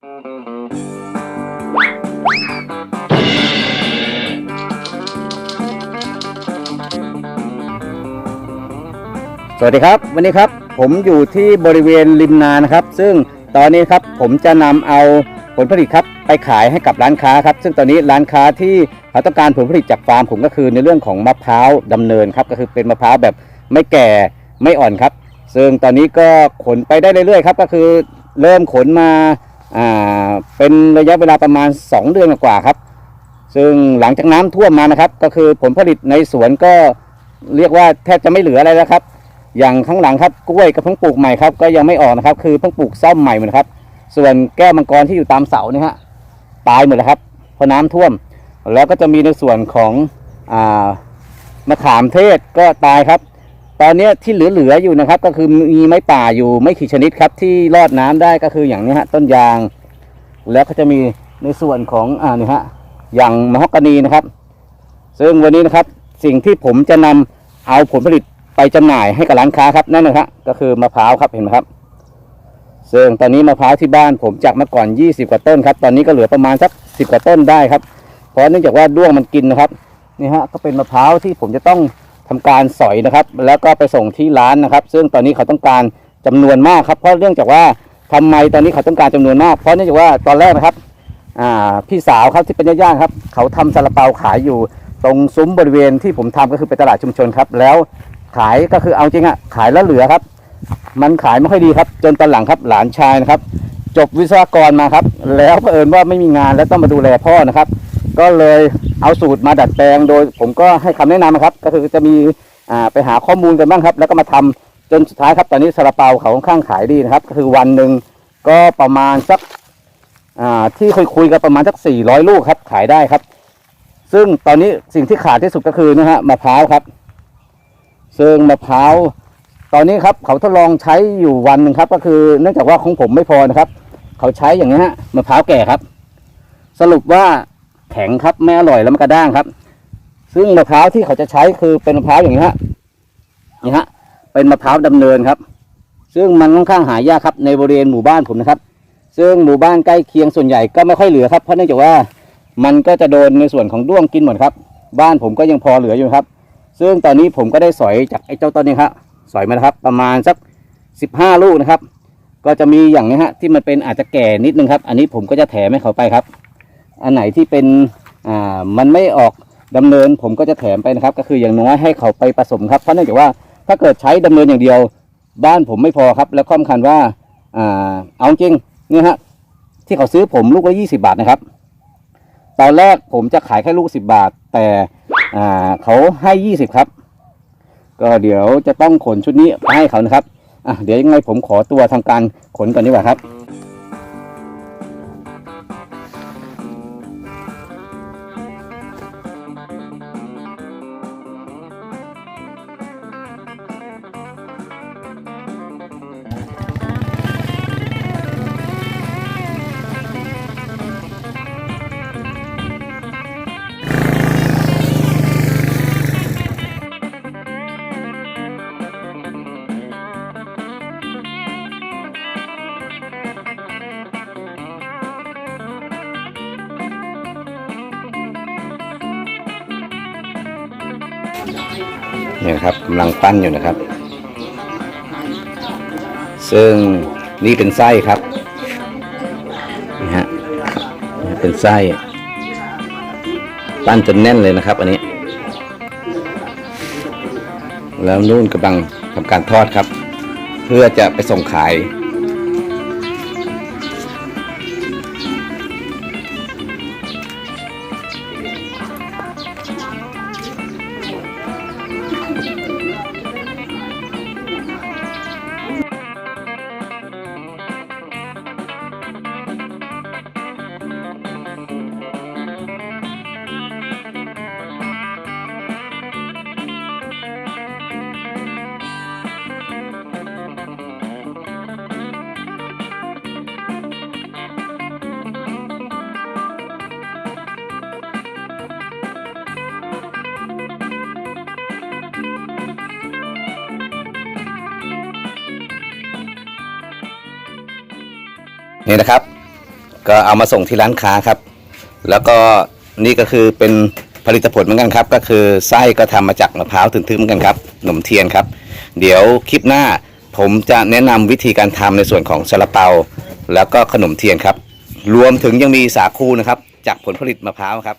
สวัสดีครับ วันนี้ครับผมอยู่ที่บริเวณริมนานะครับ ซึ่งตอนนี้ครับผมจะนำเอาผลผลิตครับไปขายให้กับร้านค้าครับ ซึ่งตอนนี้ร้านค้าที่เขาต้องการผลผลิตจากฟาร์มผมก็คือในเรื่องของมะพร้าวดำเนินครับก็คือเป็นมะพร้าวแบบไม่แก่ไม่อ่อนครับ ซึ่งตอนนี้ก็ขนไปได้เรื่อยๆครับก็คือเริ่มขนมา อ่าเป็นระยะเวลาประมาณ 2 เดือนกว่าครับ ซึ่งหลังจากน้ำท่วมมานะครับ ก็คือผลผลิตในสวนก็เรียกว่าแทบจะไม่เหลืออะไรแล้วครับ อย่างข้างหลังครับกล้วยก็เพิ่งปลูกใหม่ครับก็ยังไม่ออกนะครับ คือเพิ่งปลูกซ่อมใหม่หมดนครับ ส่วนแก้วมังกรที่อยู่ตามเสาเนี่ยฮะตายหมดแล้วครับเพราะน้ำท่วม แล้วก็จะมีในส่วนของอ่ามะขามเทศก็ตายครับ ตอนนี้ที่เหลือๆอยู่นะครับ ก็คือมีไม้ป่าอยู่ไม่กี่ชนิดครับ ที่รอดน้ำได้ก็คืออย่างนี้ฮะต้นยาง แล้วก็จะมีในส่วนของอ่านี่ฮะอย่างมะฮอกกานีนะครับ ซึ่งวันนี้นะครับสิ่งที่ผมจะนำเอาผลผลิตไปจำหน่ายให้กับร้านค้าครับนั่นนะครับก็คือมะพร้าวครับเห็นไหมครับ ซึ่งตอนนี้มะพร้าวที่บ้านผมจากเมื่อก่อน 20 กว่าต้นครับ ตอนนี้ก็เหลือประมาณสัก 10 กว่าต้นได้ครับ เพราะเนื่องจากว่าด้วงมันกินนะครับนี่ฮะก็เป็นมะพร้าวที่ผมจะต้อง ทำการสอยนะครับ แล้วก็ไปส่งที่ร้านนะครับ ซึ่งตอนนี้เขาต้องการจำนวนมากครับ เพราะเนื่องจากว่าทำไมตอนนี้เขาต้องการจำนวนมาก เพราะเนื่องจากว่าตอนแรกนะครับพี่สาวครับที่เป็นญาติๆครับ เขาทำซาลาเปาขายอยู่ตรงซุ้มบริเวณที่ผมทำก็คือเป็นตลาดชุมชนครับ แล้วขายก็คือเอาจริงอะขายแล้วเหลือครับ มันขายไม่ค่อยดีครับ จนตอนหลังครับหลานชายนะครับ จบวิศวกรมาครับ แล้วเผอิญว่าไม่มีงานแล้วต้องมาดูแลพ่อนะครับ ก็เลย เอาสูตรมาดัดแปลงโดย ผมก็ให้คำแนะนำนะครับ ก็คือจะมีไปหาข้อมูลกันบ้างครับ แล้วก็มาทำจนสุดท้ายครับ ตอนนี้ซาลาเปาเขาค่อนข้างขายดีนะครับ ก็คือวันหนึ่งก็ประมาณสักที่คุยคุยกันประมาณสักสี่ร้อยลูกครับ ขายได้ครับ ซึ่งตอนนี้สิ่งที่ขาดที่สุดก็คือนะฮะมะพร้าวครับ ซึ่งมะพร้าวตอนนี้ครับเขาทดลองใช้อยู่วันหนึ่งครับ ก็คือเนื่องจากว่าของผมไม่พอนะครับ เขาใช้อย่างนี้ฮะมะพร้าวแก่ครับ สรุปว่า แข็งครับไม่อร่อยแล้วมันกระด้างครับ ซึ่งมะพร้าวที่เขาจะใช้คือเป็นมะพร้าวอย่างนี้ฮะนี่ฮะเป็นมะพร้าวดำเนินครับ ซึ่งมันค่อนข้างหายากครับในบริเวณหมู่บ้านผมนะครับ ซึ่งหมู่บ้านใกล้เคียงส่วนใหญ่ก็ไม่ค่อยเหลือครับเพราะเนื่องจากว่ามันก็จะโดนในส่วนของด้วงกินหมดครับ บ้านผมก็ยังพอเหลืออยู่ครับ ซึ่งตอนนี้ผมก็ได้สอยจากไอ้เจ้าต้นนี้ครับสอยมาครับ ประมาณสักสิบห้าลูกนะครับ ก็จะมีอย่างนี้ฮะที่มันเป็นอาจจะแก่นิดนึงครับ อันนี้ผมก็จะแถมให้เขาไปครับ อันไหนที่เป็นอ่ามันไม่ออกดำเนินผมก็จะแถมไปนะครับ ก็คืออย่างน้อยให้เขาไปผสมครับเพราะเนื่องจากว่าถ้าเกิดใช้ดำเนินอย่างเดียว บ้านผมไม่พอครับ แล้วข้อสำคัญว่าอ่าเอาจริงเนี่ยฮะที่เขาซื้อผมลูกละยี่สิบาทนะครับ ตอนแรกผมจะขายแค่ลูกสิบาท แต่อ่าเขาให้ยี่สิบครับ ก็เดี๋ยวจะต้องขนชุดนี้ไปให้เขานะครับอะเดี๋ยวยังไงผมขอตัวทำการขนก่อนดีกว่าครับ นี่นะครับกำลังปั้นอยู่นะครับ ซึ่งนี่เป็นไส้ครับนี่ฮะนี่เป็นไส้ ปั้นจนแน่นเลยนะครับ อันนี้ แล้วนู่นกำลังทำการทอดครับ เพื่อจะไปส่งขาย นี่นะครับ ก็เอามาส่งที่ร้านค้าครับ แล้วก็นี่ก็คือเป็นผลิตผลเหมือนกันครับ ก็คือไส้ก็ทำมาจากมะพร้าวถึงๆเหมือนกันครับขนมเทียนครับ เดี๋ยวคลิปหน้าผมจะแนะนำวิธีการทำในส่วนของซาลาเปา แล้วก็ขนมเทียนครับ รวมถึงยังมีสาคูนะครับ จากผลผลิตมะพร้าวครับ